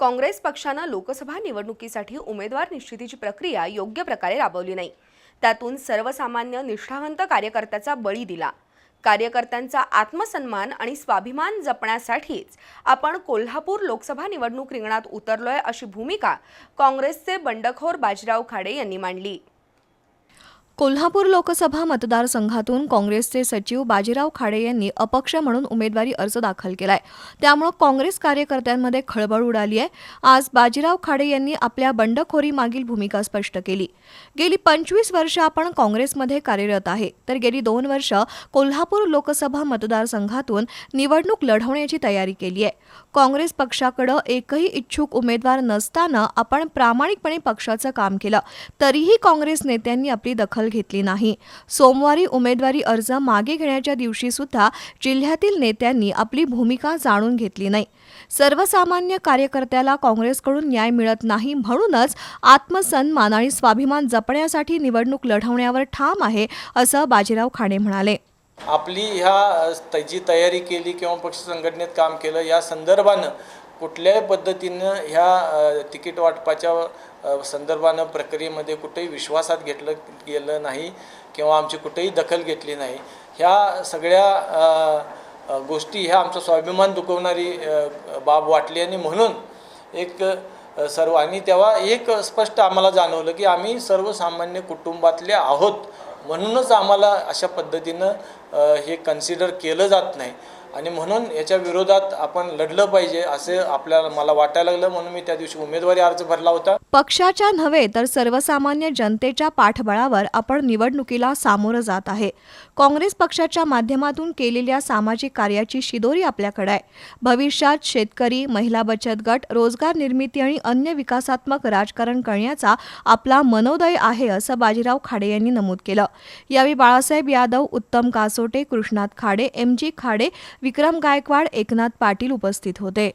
काँग्रेस पक्षानं लोकसभा निवडणुकीसाठी उमेदवार निश्चितीची प्रक्रिया योग्य प्रकारे राबवली नाही. त्यातून सर्वसामान्य निष्ठावंत कार्यकर्त्याचा बळी दिला. कार्यकर्त्यांचा आत्मसन्मान आणि स्वाभिमान जपण्यासाठीच आपण कोल्हापूर लोकसभा निवडणूक रिंगणात उतरलोय अशी भूमिका काँग्रेसचे बंडखोर बाजीराव खाडे यांनी मांडली. कोल्हापूर लोकसभा मतदारसंघातून काँग्रेसचे सचिव बाजीराव खाडे यांनी अपक्ष म्हणून उमेदवारी अर्ज दाखल केलाय. त्यामुळे काँग्रेस कार्यकर्त्यांमध्ये खळबळ उडाली आहे. आज बाजीराव खाडे यांनी आपल्या बंडखोरी मागील भूमिका स्पष्ट केली. गेली पंचवीस वर्ष आपण काँग्रेसमध्ये कार्यरत आहे. तर गेली दोन वर्ष कोल्हापूर लोकसभा मतदारसंघातून निवडणूक लढवण्याची तयारी केली आहे. काँग्रेस पक्षाकडे एकही इच्छुक उमेदवार नसताना आपण प्रामाणिकपणे पक्षाचं काम केलं. तरीही काँग्रेस नेत्यांनी आपली दखल घेतली नाही. सोमवारी उमेदवारी अर्ज मागे घेण्याच्या दिवशी सुद्धा जिल्ह्यातील नेत्यांनी आपली भूमिका जाणून घेतली नाही. सर्वसामान्य कार्यकर्त्याला काँग्रेसकडून न्याय मिळत नाही म्हणूनच आत्मसन्मान आणि स्वाभिमान जपण्यासाठी निवडणूक लढवण्यावर ठाम आहे असं बाजीराव खाडे म्हणाले. आपली ह्या जी तयारी केली किंवा पक्ष संघटनेत काम केलं या संदर्भानं कुठल्याही पद्धतीनं ह्या तिकीट वाटपाच्या संदर्भानं प्रक्रियेमध्ये कुठेही विश्वासात घेतलं गेलं नाही किंवा आमची कुठेही दखल घेतली नाही. ह्या सगळ्या गोष्टी ह्या आमचा स्वाभिमान दुखवणारी बाब वाटली आणि म्हणून एक सर्व आणि तेव्हा एक स्पष्ट आम्हाला जाणवलं की आम्ही सर्वसामान्य कुटुंबातले आहोत. म्हणूनच आम्हाला अशा पद्धतीनं हे कन्सिडर केलं जात नाही. आणि म्हणून याच्या विरोधात आपण लढलं पाहिजे असे आपल्याला मला वाटायला लागलं. म्हणून मी त्या दिवशी उमेदवारी अर्ज भरला होता. पक्षाच्या नव्हे तर सर्वसामान्य जनतेच्या पाठबळावर आपण निवडणुकीला सामोरं जात आहे. काँग्रेस पक्षाच्या माध्यमातून केलेल्या सामाजिक कार्याची शिदोरी आपल्याकडे आहे. भविष्यात शेतकरी महिला बचत गट रोजगार निर्मिती आणि अन्य विकासात्मक राजकारण करण्याचा आपला मनोदय आहे असं बाजीराव खाडे यांनी नमूद केलं. यावेळी बाळासाहेब यादव उत्तम कासोटे कृष्णात खाडे एम जी खाडे विक्रम गायकवाड एकनाथ पाटील उपस्थित होते.